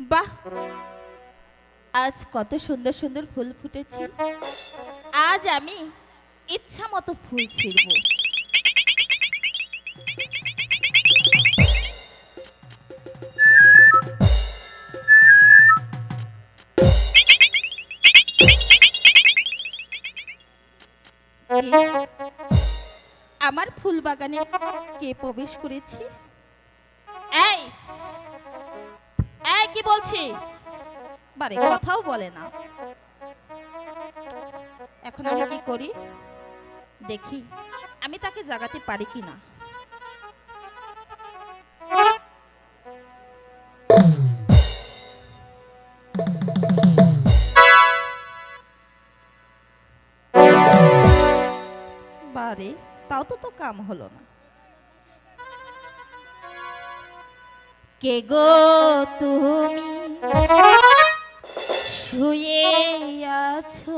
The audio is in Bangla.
বাহ! আজ কত সুন্দর সুন্দর ফুল ফুটেছে। আজ আমি ইচ্ছা মতো ফুল ছিঁড়ব। আমার ফুল বাগানে কে প্রবেশ করেছে? বলছি। বারে, কথাও বলে না। এখন আমি কি করি? দেখি, আমি তাকে জাগাতে পারি কি না বারে, তাও তো তো কাম হলো না। কে গো তুমি? শুয়ে আছো?